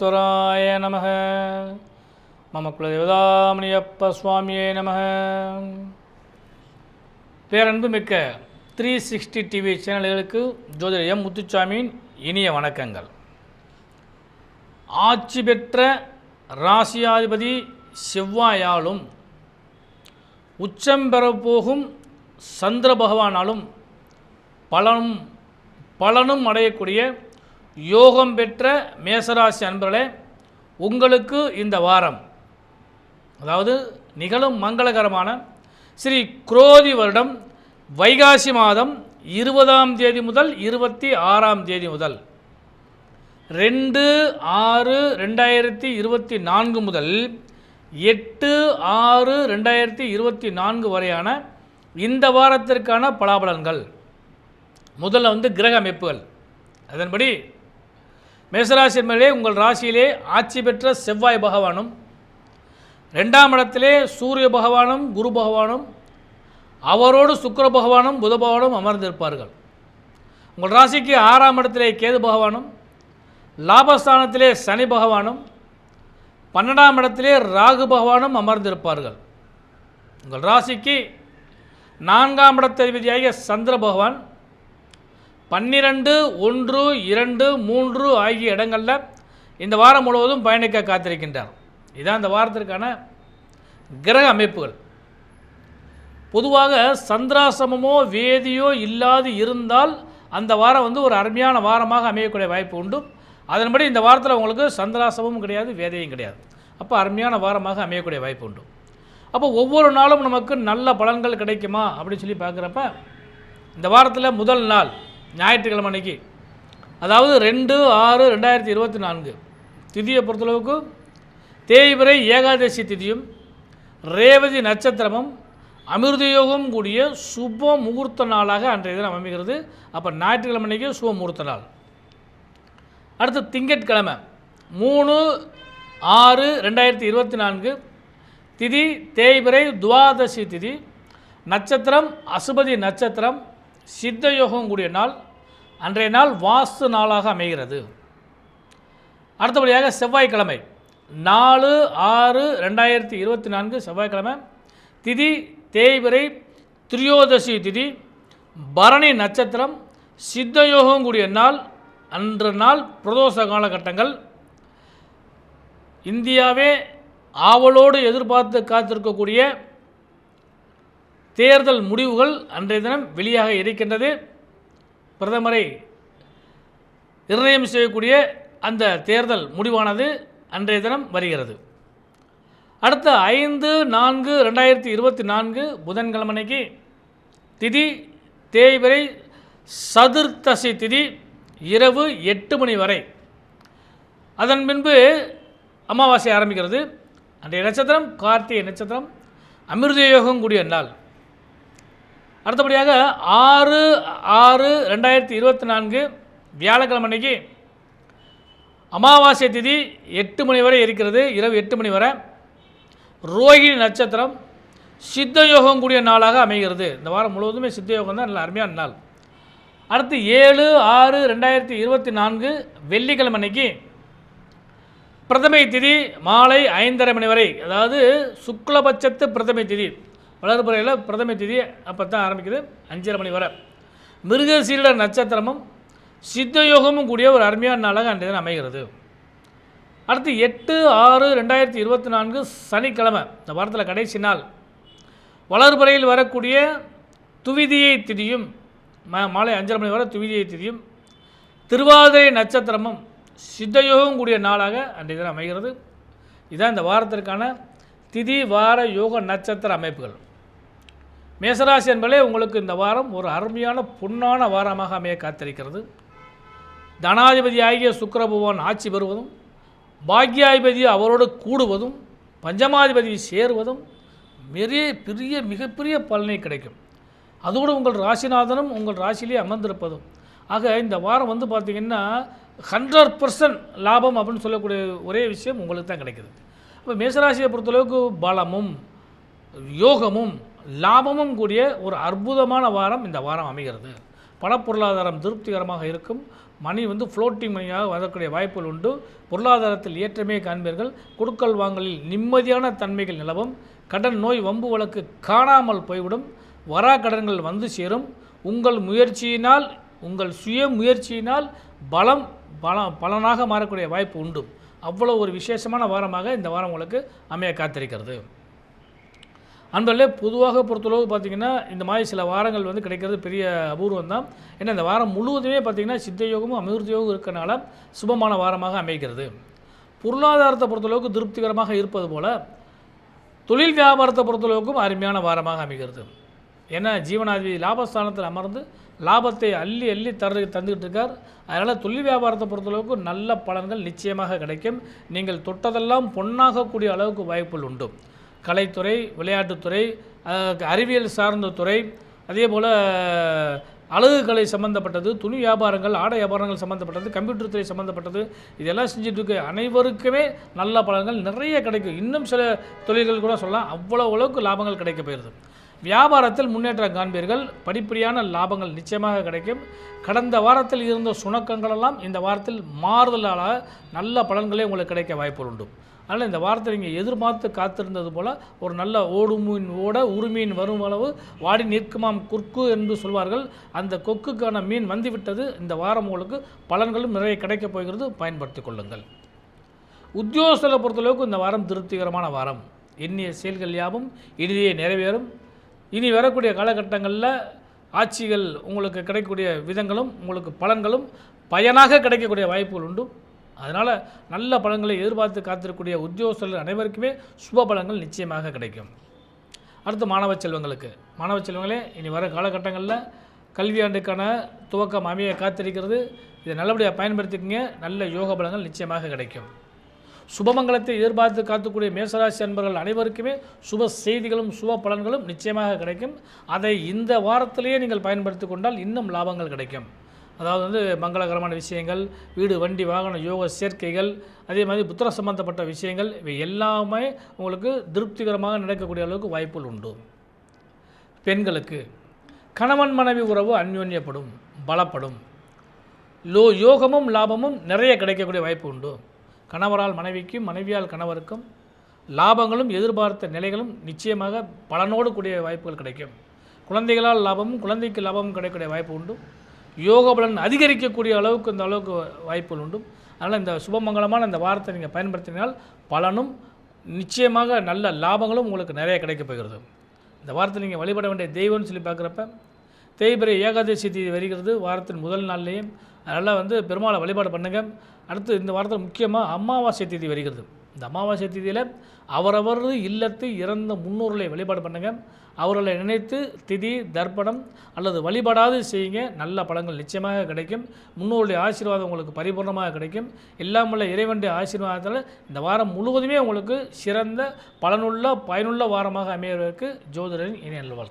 விக்னேஸ்வராய நம மம குலதேவதாமணியப்ப சுவாமியே நம பேரன்பு மிக்க த்ரீ சிக்ஸ்டி டிவி சேனல்களுக்கு ஜோதிடர் எம் முத்துச்சாமியின் இனிய வணக்கங்கள். ஆட்சி பெற்ற ராசியாதிபதி செவ்வாயாலும் உச்சம் பெறப்போகும் சந்திர பகவானாலும் பலனும் பலனும் அடையக்கூடிய யோகம் பெற்ற மேசராசி அன்பர்களே உங்களுக்கு இந்த வாரம் அதாவது நிகழும் மங்களகரமான ஸ்ரீ குரோதி வருடம் வைகாசி மாதம் இருபதாம் தேதி முதல் இருபத்தி ஆறாம் தேதி முதல் ரெண்டு ஆறு ரெண்டாயிரத்தி இருபத்தி நான்கு முதல் எட்டு ஆறு ரெண்டாயிரத்தி இருபத்தி நான்கு வரையான இந்த வாரத்திற்கான பலாபலன்கள். முதல்ல வந்து கிரக அமைப்புகள். அதன்படி மேசராசி மேலே உங்கள் ராசியிலே ஆட்சி பெற்ற செவ்வாய் பகவானும் ரெண்டாம் இடத்திலே சூரிய பகவானும் குரு பகவானும் அவரோடு சுக்கர பகவானும் புத பகவானும் அமர்ந்திருப்பார்கள். உங்கள் ராசிக்கு ஆறாம் இடத்திலே கேது பகவானும் லாபஸ்தானத்திலே சனி பகவானும் பன்னெண்டாம் இடத்திலே ராகு பகவானும் அமர்ந்திருப்பார்கள். உங்கள் ராசிக்கு நான்காம் இடத்ததிபதியாகிய சந்திர பகவான் பன்னிரண்டு ஒன்று இரண்டு மூன்று ஆகிய இடங்களில் இந்த வாரம் முழுவதும் பயணிக்க காத்திருக்கின்றார் இதான் இந்த வாரத்திற்கான கிரக அமைப்புகள். பொதுவாக சந்திராசிரமமோ வேதியோ இல்லாது இருந்தால் அந்த வாரம் வந்து ஒரு அருமையான வாரமாக அமையக்கூடிய வாய்ப்பு உண்டு. அதன்படி இந்த வாரத்தில் உங்களுக்கு சந்திராசமும் கிடையாது வேதையும் கிடையாது. அப்போ அருமையான வாரமாக அமையக்கூடிய வாய்ப்பு உண்டு. அப்போ ஒவ்வொரு நாளும் நமக்கு நல்ல பலன்கள் கிடைக்குமா அப்படின்னு சொல்லி பார்க்குறப்ப இந்த வாரத்தில் முதல் நாள் ஞாயிற்றுக்கிழமை அன்னைக்கு. அதாவது ரெண்டு ஆறு ரெண்டாயிரத்தி இருபத்தி நான்கு. திதியை பொறுத்தளவுக்கு தேய்பிரை ஏகாதசி திதியும் ரேவதி நட்சத்திரமும் அமிர்தயோகம் கூடிய சுப முகூர்த்த நாளாக அன்றைய தினம் அமைகிறது. அப்போ ஞாயிற்றுக்கிழமை அன்னைக்கு சுப முகூர்த்த நாள். அடுத்து திங்கட்கிழமை மூணு ஆறு ரெண்டாயிரத்தி இருபத்தி நான்கு. திதி தேய்பிரை துவாதசி திதி. நட்சத்திரம் அசுபதி நட்சத்திரம் சித்த யோகம் கூடிய நாள் அன்றைய நாள் வாஸ்து நாளாக அமைகிறது. அடுத்தபடியாக செவ்வாய்க்கிழமை. நாலு ஆறு ரெண்டாயிரத்தி இருபத்தி நான்கு செவ்வாய்க்கிழமை. திதி தேய்பிரை திரியோதசி திதி பரணி நட்சத்திரம் சித்த யோகம் கூடிய நாள் அன்று நாள் பிரதோஷ காலகட்டங்கள். இந்தியாவே ஆவலோடு எதிர்பார்த்து காத்திருக்கக்கூடிய தேர்தல் முடிவுகள் அன்றைய தினம் வெளியாக இருக்கின்றது. பிரதமரை நிர்ணயம் செய்யக்கூடிய அந்த தேர்தல் முடிவானது அன்றைய தினம் வருகிறது. அடுத்த ஐந்து நான்கு ரெண்டாயிரத்தி இருபத்தி நான்கு புதன்கிழமனைக்கு திதி தேய்பிரை சதுர்த்தசி திதி இரவு எட்டு மணி வரை. அதன் பின்பு அமாவாசை ஆரம்பிக்கிறது. அன்றைய நட்சத்திரம் கார்த்திகை நட்சத்திரம் அமிர்த யோகம் கூடிய நாள். அடுத்தபடியாக ஆறு ஆறு ரெண்டாயிரத்தி இருபத்தி நான்கு வியாழக்கிழமை அன்னைக்கு அமாவாசை திதி எட்டு மணி வரை இருக்கிறது. இரவு எட்டு மணி வரை ரோஹிணி நட்சத்திரம் சித்த யோகம் கூடிய நாளாக அமைகிறது. இந்த வாரம் முழுவதுமே சித்த யோகம் தான். நல்ல அருமையான நாள். அடுத்து ஏழு ஆறு ரெண்டாயிரத்தி இருபத்தி நான்கு வெள்ளிக்கிழமை அன்னைக்கு பிரதமை திதி மாலை ஐந்தரை மணி வரை. அதாவது சுக்லபட்சத்து பிரதமை திதி. வளர்புறையில் பிரதம திதி அப்போ தான் ஆரம்பிக்குது. அஞ்சரை மணி வரை. மிருகசீல நட்சத்திரமும் சித்தயோகமும் கூடிய ஒரு அருமையான நாளாக அன்றைய தினம் அமைகிறது. அடுத்து எட்டு ஆறு ரெண்டாயிரத்தி இருபத்தி நான்கு சனிக்கிழமை இந்த வாரத்தில் கடைசி நாள். வளர்புறையில் வரக்கூடிய துவிதியை திதியும் மா மாலை அஞ்சரை மணி வரை துவிதியை திதியும் திருவாதிரை நட்சத்திரமும் சித்தயோகம் கூடிய நாளாக அன்றைய தினம் அமைகிறது. இதுதான் இந்த வாரத்திற்கான திதி வார யோக நட்சத்திர அமைப்புகள். மேசராசி என்பதே உங்களுக்கு இந்த வாரம் ஒரு அருமையான பொன்னான வாரமாக அமைய காத்திருக்கிறது. தனாதிபதி ஆகிய சுக்கிர பகவான் ஆட்சி பெறுவதும் பாக்யாதிபதி அவரோடு கூடுவதும் பஞ்சமாதிபதி சேருவதும் பெரிய பெரிய மிகப்பெரிய பலனை கிடைக்கும். அதோடு உங்கள் ராசிநாதனும் உங்கள் ராசியிலே அமர்ந்திருப்பதும். ஆக இந்த வாரம் வந்து பார்த்திங்கன்னா ஹண்ட்ரட் பர்சன்ட் லாபம் அப்படின்னு சொல்லக்கூடிய ஒரே விஷயம் உங்களுக்கு தான் கிடைக்கிது. அப்போ மேசராசியை பொறுத்தளவுக்கு பலமும் யோகமும் லாபமும் கூடிய ஒரு அற்புதமான வாரம் இந்த வாரம் அமைகிறது. பணப்பொருளாதாரம் திருப்திகரமாக இருக்கும். மணி வந்து ஃப்ளோட்டிங் மணியாக வரக்கூடிய வாய்ப்புகள் உண்டு. பொருளாதாரத்தில் ஏற்றமே காண்பீர்கள். கொடுக்கல் வாங்கலில் நிம்மதியான தன்மைகள் நிலவும். கடன் நோய் வம்பு வழக்கு காணாமல் போய்விடும். வரா கடன்கள் வந்து சேரும். உங்கள் முயற்சியினால் உங்கள் சுய முயற்சியினால் பலம் பல பலனாக மாறக்கூடிய வாய்ப்பு உண்டு. அவ்வளோ ஒரு விசேஷமான வாரமாக இந்த வாரம் உங்களுக்கு அமைய காத்திருக்கிறது. அன்பர்களே பொதுவாக பொறுத்தளவு பார்த்திங்கன்னா இந்த மாதிரி சில வாரங்கள் வந்து கிடைக்கிறது பெரிய அபூர்வம் தான் ஏன்னா இந்த வாரம் முழுவதுமே பார்த்திங்கன்னா சித்த யோகமும் அமிர்த யோகம் இருக்கனால சுபமான வாரமாக அமைகிறது. பொருளாதாரத்தை பொறுத்தளவுக்கு திருப்திகரமாக இருப்பது போல் தொழில் வியாபாரத்தை பொறுத்தளவுக்கும் அருமையான வாரமாக அமைகிறது. ஏன்னா ஜீவனாதிபதி லாபஸ்தானத்தில் அமர்ந்து லாபத்தை அள்ளி அள்ளி தர தந்துக்கிட்டு இருக்கார். அதனால் தொழில் வியாபாரத்தை பொறுத்தளவுக்கு நல்ல பலன்கள் நிச்சயமாக கிடைக்கும். நீங்கள் தொட்டதெல்லாம் பொன்னாகக்கூடிய அளவுக்கு வாய்ப்புகள் உண்டு. கலைத்துறை விளையாட்டுத்துறை அறிவியல் சார்ந்த துறை அதே போல் அழகுக்கலை சம்மந்தப்பட்டது துணி வியாபாரங்கள் ஆடை வியாபாரங்கள் சம்மந்தப்பட்டது கம்ப்யூட்டர் துறை சம்மந்தப்பட்டது இதெல்லாம் செஞ்சுட்டு அனைவருக்குமே நல்ல பலன்கள் நிறைய கிடைக்கும். இன்னும் சில தொழில்கள் கூட சொல்லலாம் அவ்வளோ அளவுக்கு லாபங்கள் கிடைக்க போயிருது. வியாபாரத்தில் முன்னேற்றம் காண்பீர்கள். படிப்படியான லாபங்கள் நிச்சயமாக கிடைக்கும். கடந்த வாரத்தில் இருந்த சுணக்கங்களெல்லாம் இந்த வாரத்தில் மாறுதலால் நல்ல பலன்களே உங்களுக்கு கிடைக்க வாய்ப்புகள் உண்டு. அதனால் இந்த வாரத்தை நீங்கள் எதிர்பார்த்து காத்திருந்தது போல் ஒரு நல்ல ஓடுமீன் ஓட உருமீன் வரும் அளவு வாடி நிற்குமாம் குற்கு என்று சொல்வார்கள். அந்த கொக்குக்கான மீன் வந்துவிட்டது. இந்த வாரம் உங்களுக்கு பலன்களும் நிறைய கிடைக்கப் போகிறது. பயன்படுத்தி கொள்ளுங்கள். உத்தியோகத்தில் பொறுத்தளவுக்கு இந்த வாரம் திருப்திகரமான வாரம். எண்ணிய செயல்கள் யாவும் இனிதே நிறைவேறும். இனி வரக்கூடிய காலகட்டங்களில் ஆட்சிகள் உங்களுக்கு கிடைக்கக்கூடிய விதங்களும் உங்களுக்கு பலன்களும் பயனாக கிடைக்கக்கூடிய வாய்ப்புகள் உண்டு. அதனால் நல்ல பலன்களை எதிர்பார்த்து காத்திருக்கக்கூடிய உத்தியோகஸ்தர்கள் அனைவருக்குமே சுப பலன்கள் நிச்சயமாக கிடைக்கும். அடுத்து மாணவ செல்வங்களுக்கு. மாணவ செல்வங்களே இனி வர காலகட்டங்களில் கல்வியாண்டுக்கான துவக்கம் அமைய காத்திருக்கிறது. இதை நல்லபடியாக பயன்படுத்திக்கங்க. நல்ல யோக பலங்கள் நிச்சயமாக கிடைக்கும். சுபமங்கலத்தை எதிர்பார்த்து காத்துக்கூடிய மேசராசி அன்பர்கள் அனைவருக்குமே சுப செய்திகளும் சுப பலன்களும் நிச்சயமாக கிடைக்கும். அதை இந்த வாரத்திலேயே நீங்கள் பயன்படுத்தி கொண்டால் இன்னும் லாபங்கள் கிடைக்கும். அதாவது வந்து மங்களகரமான விஷயங்கள் வீடு வண்டி வாகன யோக சேர்க்கைகள் அதே மாதிரி புத்திர சம்பந்தப்பட்ட விஷயங்கள் இவை எல்லாமே உங்களுக்கு திருப்திகரமாக நடக்கக்கூடிய அளவுக்கு வாய்ப்புகள் உண்டு. பெண்களுக்கு கணவன் மனைவி உறவு அந்யோன்யப்படும் பலப்படும். லோ யோகமும் லாபமும் நிறைய கிடைக்கக்கூடிய வாய்ப்பு உண்டு. கணவரால் மனைவிக்கும் மனைவியால் கணவருக்கும் லாபங்களும் எதிர்பார்த்த நிலைகளும் நிச்சயமாக பலனோடு கூடிய வாய்ப்புகள் கிடைக்கும். குழந்தைகளால் லாபமும் குழந்தைக்கு லாபமும் கிடைக்கக்கூடிய வாய்ப்பு உண்டு. யோக பலன் அதிகரிக்கக்கூடிய அளவுக்கு இந்த அளவுக்கு வாய்ப்புகள் உண்டு. அதனால் இந்த சுபமங்கலமான இந்த வாரத்தை நீங்கள் பயன்படுத்தினால் பலனும் நிச்சயமாக நல்ல லாபங்களும் உங்களுக்கு நிறைய கிடைக்கப் போகிறது. இந்த வாரத்தை நீங்கள் வழிபட வேண்டிய தெய்வம்னு சொல்லி பார்க்குறப்ப தேய்பிரை ஏகாதசி தேதி வருகிறது. வாரத்தின் முதல் நாள்லேயும். அதனால் வந்து பெருமாளை வழிபாடு பண்ணுங்கள் அடுத்து இந்த வாரத்தில் முக்கியமாக அமாவாசை தேதி வருகிறது. இந்த அமாவாசை தேதியில் அவரவர் இல்லத்து இறந்த முன்னோர்களை வழிபாடு பண்ணுங்கள் அவர்களை நினைத்து திதி தர்ப்பணம் அல்லது வழிபடாது செய்யுங்க. நல்ல பழங்கள் நிச்சயமாக கிடைக்கும். முன்னோருடைய ஆசீர்வாதம் உங்களுக்கு பரிபூர்ணமாக கிடைக்கும். எல்லாம் உள்ள இறைவனுடைய ஆசீர்வாதத்தில் இந்த வாரம் முழுவதுமே உங்களுக்கு சிறந்த பலனுள்ள பயனுள்ள வாரமாக அமைவதற்கு ஜோதிடரின் இணைய நல்வாழ்த்து